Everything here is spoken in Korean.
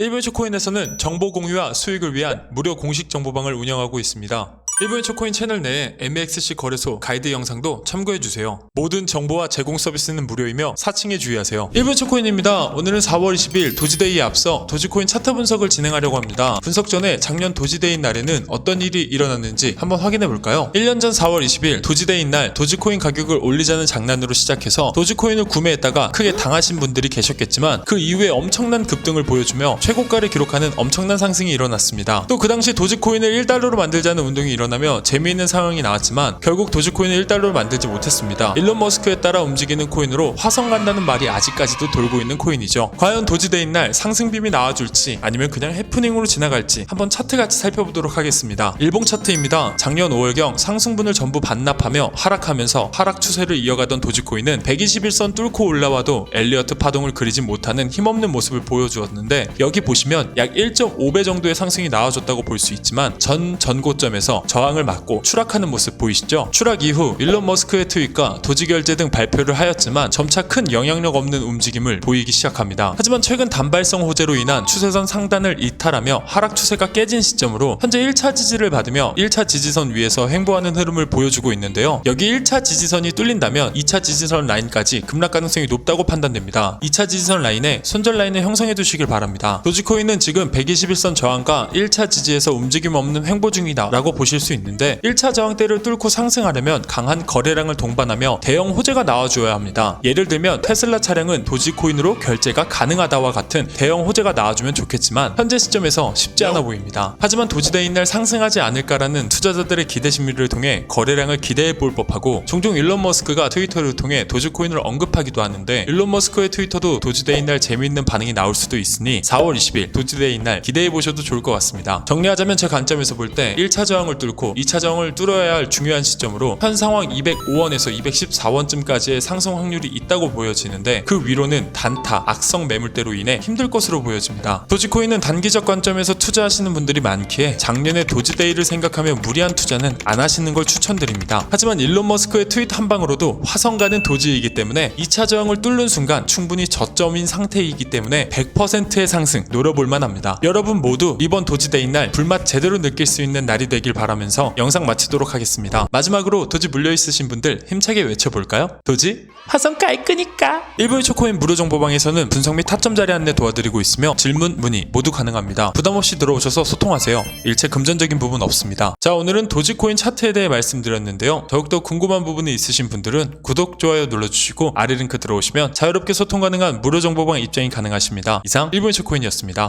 일본 초코인에서는 정보 공유와 수익을 위한 무료 공식 정보방을 운영하고 있습니다. 일본의 초코인 채널 내에 MXC 거래소 가이드 영상도 참고해주세요. 모든 정보와 제공 서비스는 무료이며 사칭에 주의하세요. 일본 초코인입니다. 오늘은 4월 20일 도지데이에 앞서 도지코인 차트 분석을 진행하려고 합니다. 분석 전에 작년 도지데이 날에는 어떤 일이 일어났는지 한번 확인해 볼까요? 1년 전 4월 20일 도지데이 날 도지코인 가격을 올리자는 장난으로 시작해서 도지코인을 구매했다가 크게 당하신 분들이 계셨겠지만 그 이후에 엄청난 급등을 보여주며 최고가를 기록하는 엄청난 상승이 일어났습니다. 또 그 당시 도지코인을 1달러로 만들자는 운동이 일어 나며 재미있는 상황이 나왔지만 결국 도지코인을 1달러로 만들지 못했습니다. 일론 머스크에 따라 움직이는 코인으로 화성 간다는 말이 아직까지도 돌고 있는 코인이죠. 과연 도지데이 날 상승빔이 나와줄지 아니면 그냥 해프닝으로 지나갈지 한번 차트 같이 살펴보도록 하겠습니다. 일봉 차트입니다. 작년 5월경 상승분을 전부 반납하며 하락하면서 하락 추세를 이어가던 도지코인은 121선 뚫고 올라와도 엘리어트 파동을 그리지 못하는 힘없는 모습을 보여주었는데 여기 보시면 약 1.5배 정도의 상승이 나와줬다고 볼 수 있지만 전 전고점에서 저 항을 맞고 추락하는 모습 보이시죠? 추락 이후 일론 머스크의 트윗과 도지 결제 등 발표를 하였지만 점차 큰 영향력 없는 움직임을 보이기 시작합니다. 하지만 최근 단발성 호재로 인한 추세선 상단을 이탈하며 하락 추세가 깨진 시점으로 현재 1차 지지를 받으며 1차 지지선 위에서 횡보하는 흐름을 보여주고 있는데요. 여기 1차 지지선이 뚫린다면 2차 지지선 라인까지 급락 가능성이 높다고 판단됩니다. 2차 지지선 라인에 손절 라인을 형성해 두시길 바랍니다. 도지코인은 지금 121선 저항과 1차 지지에서 움직임 없는 횡보 중이다 라고 보실 수 있는데 1차 저항대를 뚫고 상승하려면 강한 거래량을 동반하며 대형 호재가 나와줘야 합니다. 예를 들면 테슬라 차량은 도지코인으로 결제가 가능하다와 같은 대형 호재가 나와주면 좋겠지만 현재 시점에서 쉽지 않아 보입니다. 하지만 도지데이 날 상승하지 않을까라는 투자자들의 기대 심리를 통해 거래량을 기대해 볼 법하고 종종 일론 머스크가 트위터를 통해 도지코인을 언급하기도 하는데 일론 머스크의 트위터도 도지데이 날 재미있는 반응이 나올 수도 있으니 4월 20일 도지데이 날 기대해 보셔도 좋을 것 같습니다. 정리하자면 제 관점에서 볼 때 1차 저항을 뚫고 2차 저항을 뚫어야 할 중요한 시점으로 현 상황 205원에서 214원쯤까지의 상승 확률이 있다고 보여지는데 그 위로는 단타, 악성 매물대로 인해 힘들 것으로 보여집니다. 도지코인은 단기적 관점에서 투자하시는 분들이 많기에 작년에 도지데이를 생각하며 무리한 투자는 안 하시는 걸 추천드립니다. 하지만 일론 머스크의 트윗 한 방으로도 화성가는 도지이기 때문에 2차 저항을 뚫는 순간 충분히 저점인 상태이기 때문에 100%의 상승 노려볼 만합니다. 여러분 모두 이번 도지데이 날 불맛 제대로 느낄 수 있는 날이 되길 바 라면서 영상 마치도록 하겠습니다. 마지막으로 도지 물려 있으신 분들 힘차게 외쳐볼까요? 도지 화성 갈 거니까. 일본의 초코인 무료 정보방에서는 분석 및 타점 자리 안내 도와드리고 있으며 질문 문의 모두 가능합니다. 부담 없이 들어오셔서 소통하세요. 일체 금전적인 부분 없습니다. 자 오늘은 도지코인 차트에 대해 말씀드렸는데요. 더욱더 궁금한 부분이 있으신 분들은 구독 좋아요 눌러주시고 아래 링크 들어오시면 자유롭게 소통 가능한 무료 정보방 입장이 가능하십니다. 이상 일본의 초코인이었습니다.